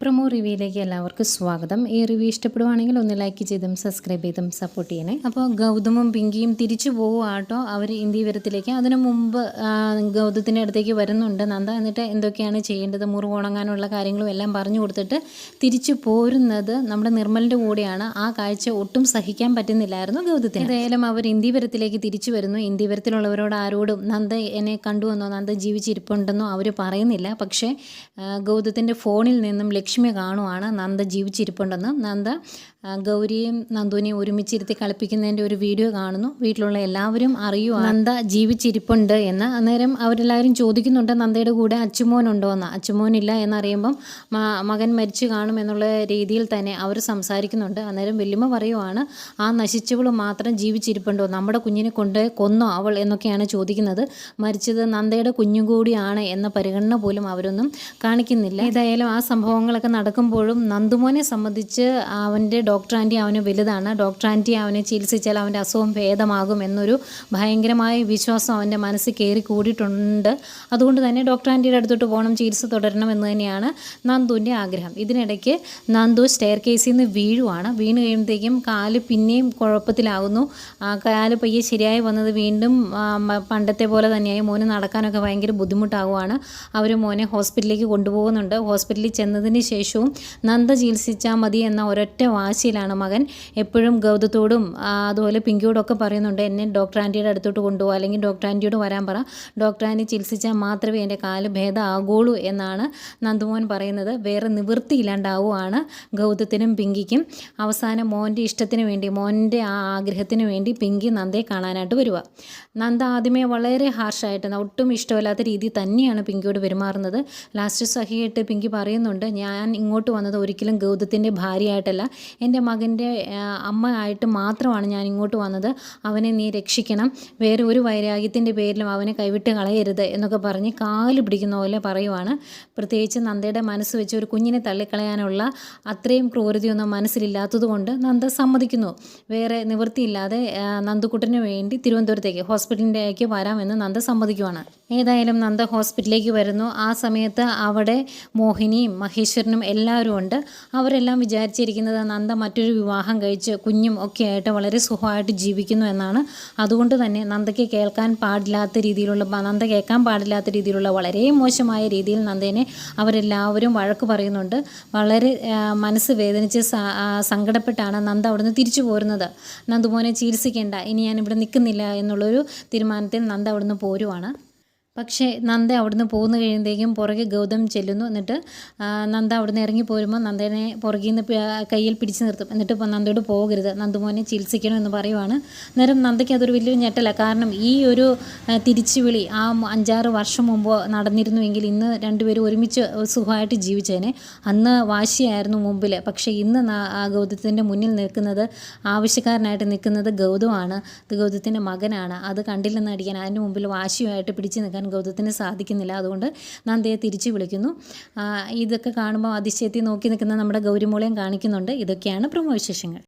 Promo റിവ്യൂയിലേക്ക് എല്ലാവർക്കും സ്വാഗതം. ഈ റിവ്യൂ ഇഷ്ടപ്പെടുവാണെങ്കിൽ ഒന്ന് ലൈക്ക് ചെയ്തും സബ്സ്ക്രൈബ് ചെയ്തും സപ്പോർട്ട് ചെയ്യണേ. അപ്പോൾ ഗൗതമും പിങ്കിയും തിരിച്ചു പോവുകയാട്ടോ അവർ ഇന്ത്യവരത്തിലേക്ക് അതിനു മുമ്പ് ഗൗതത്തിന്റെ അടുത്തേക്ക് വരുന്നുണ്ട് നന്ദ. എന്നിട്ട് എന്തൊക്കെയാണ് ചെയ്യേണ്ടത്? മുറിവ് ഉണങ്ങാനുള്ള കാര്യങ്ങളും എല്ലാം പറഞ്ഞു കൊടുത്തിട്ട് തിരിച്ചു പോരുന്നത് നമ്മുടെ നിർമ്മലിന്റെ കൂടെയാണ്. ആ കാഴ്ച ഒട്ടും സഹിക്കാൻ പറ്റുന്നില്ലായിരുന്നു ഗൗതത്തിന്. ഏതായാലും അവർ ഇന്ത്യവരത്തിലേക്ക് തിരിച്ചു വരുന്നു. ഇന്ത്യവരത്തിലുള്ളവരോട് ആരോടും നന്ദ എന്നെ കണ്ടുവെന്നോ? നന്ദ ജീവിച്ചിരിപ്പുണ്ടെന്നോ അവർ പറയുന്നില്ല. പക്ഷേ ഗൗതത്തിന്റെ ഫോണിൽ നിന്നും ലക്ഷ്മി കാണുവാണ് നന്ദ ജീവിച്ചിരിപ്പുണ്ടെന്ന്. നന്ദ ഗൗരിയും നന്ദുവിനെയും ഒരുമിച്ചിരുത്തി കളിപ്പിക്കുന്നതിന്റെ ഒരു വീഡിയോ കാണുന്നു. വീട്ടിലുള്ള എല്ലാവരും അറിയുക നന്ദ ജീവിച്ചിരിപ്പുണ്ട് എന്ന്. അന്നേരം അവരെല്ലാവരും ചോദിക്കുന്നുണ്ട് നന്ദയുടെ കൂടെ അച്ചുമോനുണ്ടോ എന്ന്. അച്ചുമോനില്ല എന്നറിയുമ്പം മകൻ മരിച്ചു കാണും എന്നുള്ള രീതിയിൽ തന്നെ അവർ സംസാരിക്കുന്നുണ്ട്. അന്നേരം വെല്ലുമ പറയുവാണ് ആ നശിച്ചവൾ മാത്രം ജീവിച്ചിരിപ്പുണ്ടോ? നമ്മുടെ കുഞ്ഞിനെ കൊണ്ട് കൊന്നോ അവൾ എന്നൊക്കെയാണ് ചോദിക്കുന്നത്. മരിച്ചത് നന്ദയുടെ കുഞ്ഞും കൂടിയാണ് എന്ന പരിഗണന പോലും അവരൊന്നും കാണിക്കുന്നില്ല. ഏതായാലും ആ സംഭവങ്ങളൊക്കെ നടക്കുമ്പോഴും നന്ദുമോനെ സംബന്ധിച്ച് അവന്റെ ഡോക്ടർ ആന്റി അവന് വലുതാണ്. ഡോക്ടർ ആന്റി അവനെ ചികിത്സിച്ചാൽ അവന്റെ അസുഖം ഭേദമാകും എന്നൊരു ഭയങ്കരമായ വിശ്വാസം അവന്റെ മനസ്സിൽ കയറി കൂടിയിട്ടുണ്ട്. അതുകൊണ്ട് തന്നെ ഡോക്ടർ ആന്റിയുടെ അടുത്തോട്ട് പോകണം ചികിത്സ തുടരണം എന്ന് തന്നെയാണ് നന്ദുവിന്റെ ആഗ്രഹം. ഇതിനിടയ്ക്ക് നന്ദു സ്റ്റെയർ കേസിൽ നിന്ന് വീഴുവാണ്. വീണ് കഴിയുമ്പോഴത്തേക്കും കാൽ പിന്നെയും കുഴപ്പത്തിലാകുന്നു. കാൽ പയ്യെ ശരിയായി വന്നത് വീണ്ടും പണ്ടത്തെ പോലെ തന്നെയായി മോന് നടക്കാനൊക്കെ ഭയങ്കര ബുദ്ധിമുട്ടാകുവാണ്. അവർ മോനെ ഹോസ്പിറ്റലിലേക്ക് കൊണ്ടുപോകുന്നുണ്ട്. ഹോസ്പിറ്റലിൽ ചെന്നതിന് ശേഷവും നന്ദ ചികിത്സിച്ചാൽ മതി എന്ന ഒരൊറ്റ വാശിയിലാണ് മകൻ. എപ്പോഴും ഗൗതത്തോടും അതുപോലെ പിങ്കിയോടും ഒക്കെ പറയുന്നുണ്ട് എന്നെ ഡോക്ടർ ആന്റിയുടെ അടുത്തോട്ട് കൊണ്ടുപോകുക അല്ലെങ്കിൽ ഡോക്ടർ ആന്റിയോട് വരാൻ പറ. ഡോക്ടർ ആന്റി ചികിത്സിച്ചാൽ മാത്രമേ എന്റെ കാൽ ഭേദമാകുള്ളൂ എന്നാണ് നന്ദുമോൻ പറയുന്നത്. വേറെ നിവൃത്തിയില്ലാണ്ടാവുകയാണ് ഗൗതത്തിനും പിങ്കിക്കും. അവസാനം മോന്റെ ഇഷ്ടത്തിന് വേണ്ടി മോന്റെ ആ ആഗ്രഹത്തിന് വേണ്ടി പിങ്കി നന്ദയെ കാണാനായിട്ട് വരിക നന്ദ ആദ്യമേ വളരെ ഹാർഷായിട്ട് ഒട്ടും ഇഷ്ടമില്ലാത്ത രീതിയിൽ തന്നെയാണ് പിങ്കിയോട് പെരുമാറുന്നത്. ലാസ്റ്റ് സഹിയായിട്ട് പിങ്കി പറയുന്നുണ്ട് ഞാൻ ഇങ്ങോട്ട് വന്നത് ഒരിക്കലും ഗൗതത്തിന്റെ ഭാര്യയായിട്ടല്ല. എന്റെ മകന്റെ അമ്മ ആയിട്ട് മാത്രമാണ് ഞാൻ ഇങ്ങോട്ട് വന്നത്. അവനെ നീ രക്ഷിക്കണം. വേറെ ഒരു വൈരാഗ്യത്തിന്റെ പേരിലും അവനെ കൈവിട്ട് കളയരുത് എന്നൊക്കെ പറഞ്ഞ് കാൽ പിടിക്കുന്ന പോലെ പറയുവാണ്. പ്രത്യേകിച്ച് നന്ദയുടെ മനസ്സ് വെച്ച് ഒരു കുഞ്ഞിനെ തള്ളിക്കളയാനുള്ള അത്രയും ക്രൂരതയൊന്നും മനസ്സിലില്ലാത്തതുകൊണ്ട് നന്ദ സമ്മതിക്കുന്നു. വേറെ നിവൃത്തിയില്ലാതെ നന്ദുക്കുട്ടന് വേണ്ടി തിരുവനന്തപുരത്തേക്ക് ഹോസ്പിറ്റലിന്റെക്ക് വരാമെന്ന് നന്ദ സമ്മതിക്കുവാണ്. ഏതായാലും നന്ദ ഹോസ്പിറ്റലിലേക്ക് വരുന്നു. ആ സമയത്ത് അവിടെ മോഹിനിയും മഹേശ്വരനും എല്ലാവരും ഉണ്ട്. അവരെല്ലാം വിചാരിച്ചിരിക്കുന്നത് നന്ദ മറ്റൊരു വിവാഹം കഴിച്ച് കുഞ്ഞും ഒക്കെ ആയിട്ട് വളരെ സുഖമായിട്ട് ജീവിക്കുന്നു എന്നാണ്. അതുകൊണ്ട് തന്നെ നന്ദയ്ക്ക് കേൾക്കാൻ പാടില്ലാത്ത രീതിയിലുള്ള നന്ദ കേൾക്കാൻ പാടില്ലാത്ത രീതിയിലുള്ള വളരെ മോശമായ രീതിയിൽ നന്ദേനെ അവരെല്ലാവരും വഴക്ക് പറയുന്നുണ്ട്. വളരെ മനസ്സ് വേദനിച്ച് സങ്കടപ്പെട്ടാണ് നന്ദ അവിടുന്ന് തിരിച്ചു പോരുന്നത്. നന്ദുമോനെ ചികിത്സിക്കേണ്ട ഇനി ഞാൻ ഇവിടെ നിൽക്കുന്നില്ല എന്നുള്ളൊരു തീരുമാനത്തിൽ നന്ദ അവിടുന്ന് പോരുവാണ്. പക്ഷേ നന്ദ അവിടുന്ന് പോകുന്ന കഴിയുമ്പോഴേക്കും പുറകെ ഗൗതം ചെല്ലുന്നു. എന്നിട്ട് നന്ദ അവിടുന്ന് ഇറങ്ങി പോരുമ്പോൾ നന്ദേനെ പുറകിൽ നിന്ന് കയ്യിൽ പിടിച്ച് നിർത്തും. എന്നിട്ട് ഇപ്പോൾ നന്ദയോട് പോകരുത്. നന്ദുമോനെ ചികിത്സിക്കണം എന്ന് പറയുവാണ്. അന്നേരം നന്ദയ്ക്ക് അതൊരു വലിയൊരു ഞെട്ടല. കാരണം ഈ ഒരു തിരിച്ചുവിളി ആ അഞ്ചാറ് വർഷം മുമ്പ് നടന്നിരുന്നുവെങ്കിൽ ഇന്ന് രണ്ടുപേരും ഒരുമിച്ച് സുഖമായിട്ട് ജീവിച്ചേനെ. അന്ന് വാശിയായിരുന്നു മുമ്പിൽ പക്ഷേ ഇന്ന് ആ ഗൗതത്തിന്റെ മുന്നിൽ നിൽക്കുന്നത് ആവശ്യക്കാരനായിട്ട് നിൽക്കുന്നത് ഗൗതമാണ്. ഗൗതത്തിന്റെ മകനാണ്. അത് കണ്ടില്ലെന്ന് അടിക്കാൻ അതിന്റെ മുമ്പിൽ വാശിയുമായിട്ട് പിടിച്ചു നിൽക്കാൻ ഗൗതത്തിന് സാധിക്കുന്നില്ല. അതുകൊണ്ട് നന്ദയെ തിരിച്ചു വിളിക്കുന്നു. ഇതൊക്കെ കാണുമ്പോൾ അതിശയത്തിൽ നോക്കി നിൽക്കുന്ന നമ്മുടെ ഗൗരിമോളെയും കാണിക്കുന്നുണ്ട്. ഇതൊക്കെയാണ് പ്രമോ വിശേഷങ്ങൾ.